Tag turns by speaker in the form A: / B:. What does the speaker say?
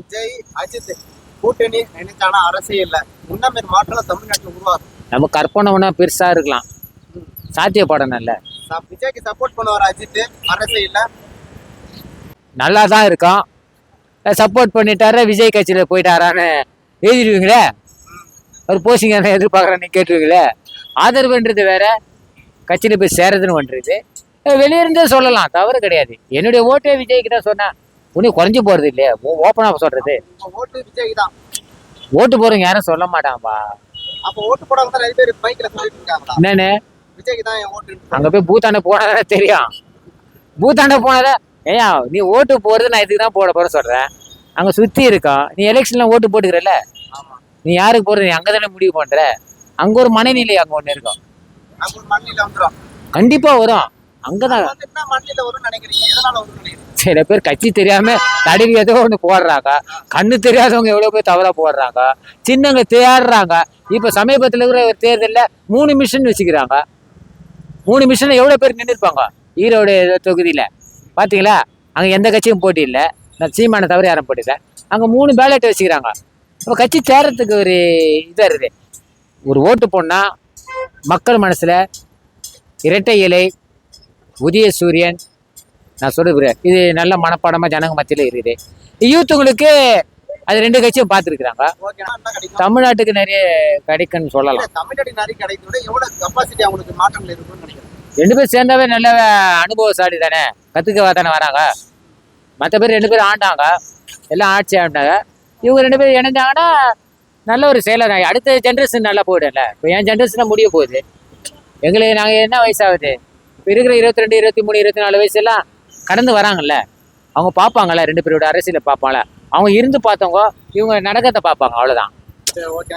A: விஜய் அஜித் கூட்டணி நினைச்சானா அரசியல்ல முன்னமே மாற்றம் தமிழ்நாட்டில் உருவாகும்.
B: நம்ம கற்பனை ஒன்றா பெருசாக இருக்கலாம் சாத்தியப்படம் நல்ல
A: விஜய்க்கு சப்போர்ட் பண்ணுவார் அஜித்? அரசியல்ல
B: நல்லா தான் இருக்கும் சப்போர்ட் பண்ணிட்டாரு விஜய் கட்சியில் போயிட்டாரான்னு எழுதிடுவீங்களே ஒரு போஸ்டிங் என்ன எதிர்பார்க்குறேன்னு கேட்டுருவீங்களே ஆதரவுன்றது வேற கட்சியில் போய் சேரதுன்னு பண்ணுறது வெளியே இருந்தே சொல்லலாம் தவறு கிடையாது. என்னுடைய ஓட்டே விஜய்க்கு தான் சொன்னேன் ஒன்றும் குறைஞ்சி போகிறது இல்லையா. ஓப்பனாக சொல்கிறது
A: உங்க ஓட்டு விஜய் தான்
B: ஓட்டு போகிறவங்க யாரும் சொல்ல மாட்டாங்கப்பா. என்னன்னு? அங்கே போய் பூத்தாண்ட போனதானே தெரியும். பூத்தாண்ட போனதா ஏயா நீ ஓட்டு போகிறது நான் இதுக்கு தான் போட போகிறேன் சொல்கிறேன் அங்கே சுற்றி இருக்கோம் நீ எலெக்ஷனில் ஓட்டு போட்டுக்கிறல்ல.
A: ஆமா.
B: நீ யாருக்கு போகிறது நீ அங்கே தானே முடிவு பண்ணுற அங்கே ஒரு மனநிலை அங்கே ஒன்று இருக்கும். கண்டிப்பாக வரும். அங்கே தான்
A: வந்து என்ன மண்ணில வரும்னு நினைக்கிறீங்க? எதனால வரும்னு நினைக்கிறீங்க?
B: சில பேர் கட்சி தெரியாம தடவி ஏதோ ஒன்று போடுறாங்க. கண்ணு தெரியாதவங்க எவ்வளோ பேர் தவறாக போடுறாங்க. சின்னங்க தேடுறாங்க. இப்போ சமீபத்தில் இருக்கிற ஒரு தேர்தலில் மூணு மிஷின் வச்சுக்கிறாங்க. மூணு மிஷினில் எவ்வளோ பேர் நின்றுருப்பாங்க ஈரோடு தொகுதியில். பார்த்தீங்களா அங்கே எந்த கட்சியும் போட்டி இல்லை. நான் சீமான தவிர யாரும் போட்டிருக்கேன் அங்கே மூணு பேலட் வச்சுக்கிறாங்க. அப்போ கட்சி தேர்றதுக்கு ஒரு இதாக இருக்குது ஒரு ஓட்டு போனால் மக்கள் மனசில் இரட்டை இலை உதய சூரியன் நான் சொல்றது இது நல்ல மனப்பாடமாக ஜனங்க மத்தியில் இருக்குது. யூத்துங்களுக்கு அது ரெண்டு கட்சியும் பார்த்துருக்குறாங்க. தமிழ்நாட்டுக்கு நிறைய கிடைக்குன்னு சொல்லலாம். ரெண்டு பேரும் சேர்ந்தாவே நல்ல அனுபவசாலி தானே? கற்றுக்க தானே வராங்க? மற்ற பேர் ரெண்டு பேரும் ஆண்டாங்க. எல்லாம் ஆட்சி ஆண்டாங்க. இவங்க ரெண்டு பேரும் இணைஞ்சாங்கன்னா நல்ல ஒரு செயலர் அடுத்த ஜென்ரேஷன் நல்லா போயிடும்ல. இப்போ என் ஜென்ரேஷனில் முடிய போகுது. எங்களுக்கு நாங்கள் என்ன வயசாகுது இப்போ இருக்கிற இருபத்தி ரெண்டு இருபத்தி மூணு இருபத்தி நாலு வயசுலாம் கடந்து வராங்கல்ல அவங்க பார்ப்பாங்கல்ல ரெண்டு பேரோட அரசியலை பார்ப்பாங்கள அவங்க இருந்து பார்த்தவங்க இவங்க நடக்கத்தை பார்ப்பாங்க அவ்வளோதான்
A: ஓகே